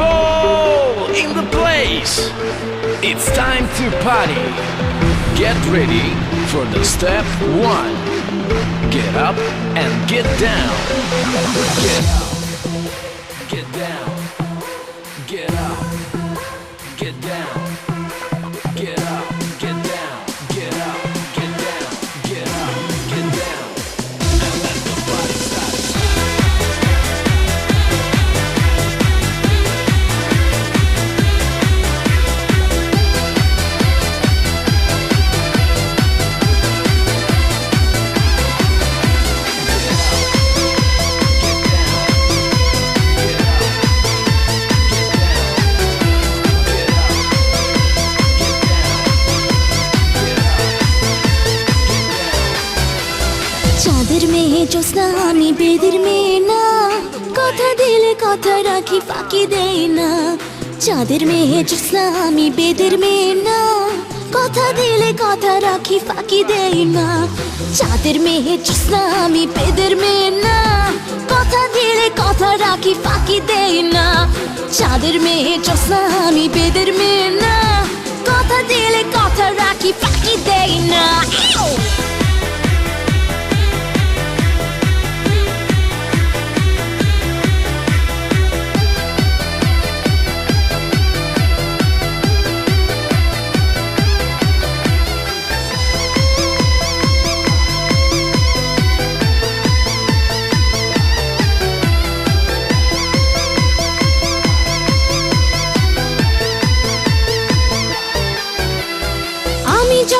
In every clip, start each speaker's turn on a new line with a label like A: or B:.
A: in the place. It's time to party. Get ready for the step one. Get up and get down. Get up. Get down. Get up. Get down.
B: মেয়ে জ্যোৎস্না, আমি বেদের না। কথা দিলে কথা রাখি, ফাঁকি দেই না। চাঁদের মেয়ে জ্যোৎস্না, আমি বেদের মেয়ে না। কথা দিলে কথা রাখি, ফাঁকি দেই না। চাঁদের মেয়ে জ্যোৎস্না, আমি বেদের মেয়ে না। কথা দিলে কথা রাখি, ফাঁকি দেই না। চাঁদের মেয়ে জ্যোৎস্না, আমি বেদের মেয়ে না। কথা দিলে কথা রাখি, ফাঁকি দেই না।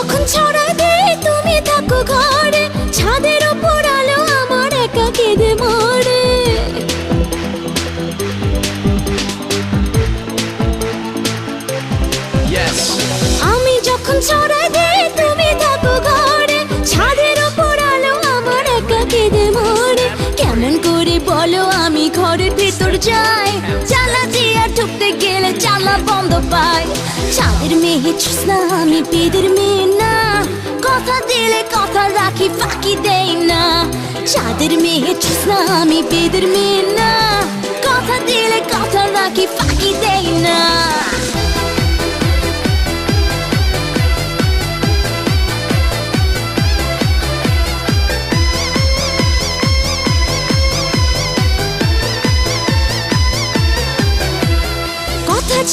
B: যখন ছড়া দেই তুমি থাকো ঘরে। ছাদের ওপর আলো আমার একা কেঁদে মরে আমি যখন ছড়া দেই তুমি থাকো ঘরে। ছাদের ওপর আলো আমার একা কেঁদে মরে কেমন করে বলো আমি ঘরের ভেতর যাই। চালা দিয়ে চালা বন্ধ পাই। চাঁদের মেয়ে না আমি পেদের মেয়ে না। কথা দিলে কথা রাখি, ফাঁকি দেই না। চাঁদের মেয়ে না আমি পেদের মেয়ে না। কথা দিলে কথা রাখি, ফাঁকি দেই না।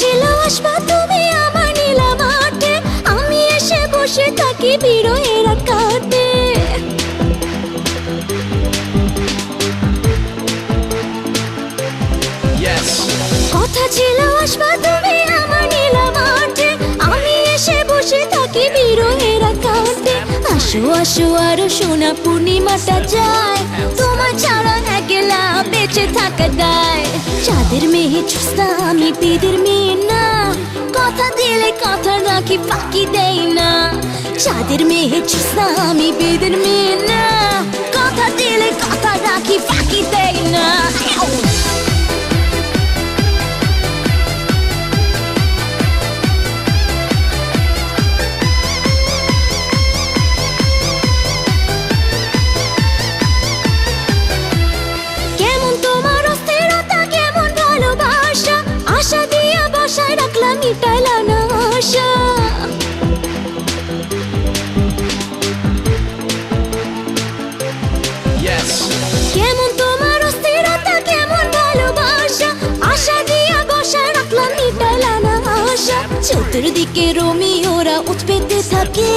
B: ছিল আসবা তুমি আমার নীলা মাঠে। আমি এসে বসে থাকি বিরোয়ের কাটে. কথা ছিল আসবা তুমি আমার নীলা মাঠে। আমি এসে বসে থাকি বিরোহের কাটে আসো আসো আরও সোনা পূর্ণিমাটা যায়। তোমার ছাড়া একলা বেঁচে থাকা দায় চাঁদের মেয়ে চুস্তা আমি পেদের মেয়ে না কথা দিলে কথা রাখি ফাঁকি দেই না। চাঁদের মেয়ে চুস্তা আমি বেদের মেয়ে না। চতুর্দিকে রোমিওরা উৎপেতে থাকে।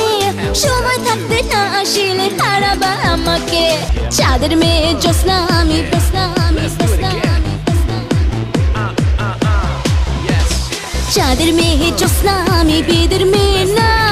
B: সময় থাকবে না আসলে হারাবা আমাকে। চাঁদের মেয়ে জোসনা আমি বসনা আমি. চাঁদের মেয়ে জোসনা আমি বেদের মেয়ে, না।